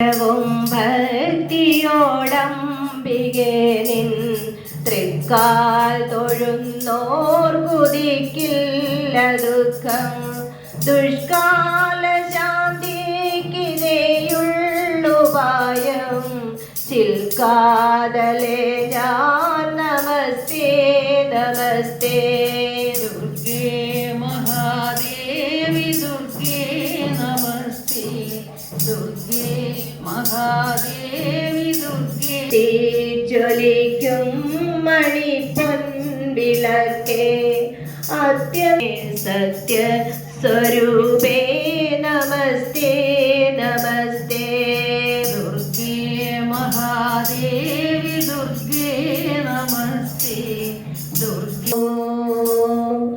ഭക്തിയോടംബികെ നിൻ തൃക്കാൽ തൊഴുന്നോർ കുതിക്കില്ല ദുഃഖം. ദുഷ്കാല ശാന്തിക്കിതേയുള്ളുപായം ചിൽക്കാതലേ ഞാൻ നമസ്തേ നമസ്തേ. ദുർഗേ മഹാദേവി ദുർഗേ. ജ്വലിക്കും മണിപ്പൊൻവിളക്കേ അത്യ സത്യ സ്വരൂപേ നമസ്തേ നമസ്തേ. ദുർഗേ മഹാദേവി ദുർഗേ നമസ്തേ. ദുർഗോ. ഓം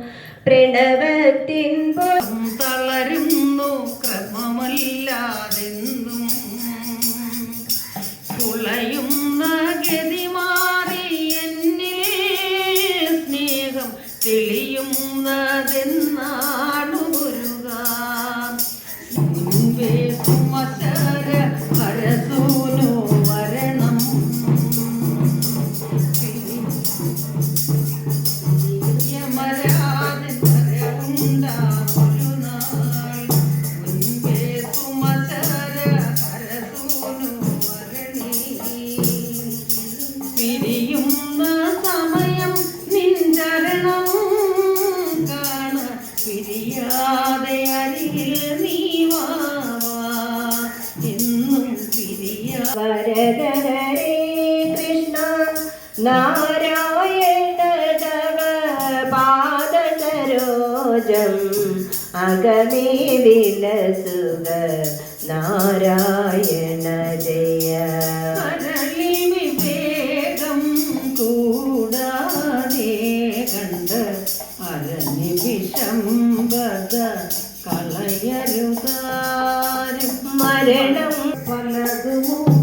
തെളിയുന്നതെന്നാണു മുരുക പിരിയാ വരദഹരേ കൃഷ്ണ നാരായണ പാദസരോജം അഗമേ വിലസുക നാരായണ ജയ. വിവേകം കൂടാതെ കണ്ട് അരഞ്ഞി വിഷംബത കളയരുതാരും. മരണം പലതുമുപായം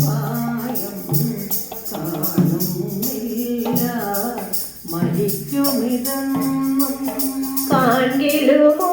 കാണ്ടിലുമൊരു നൂറ്റാണ്ടിൽ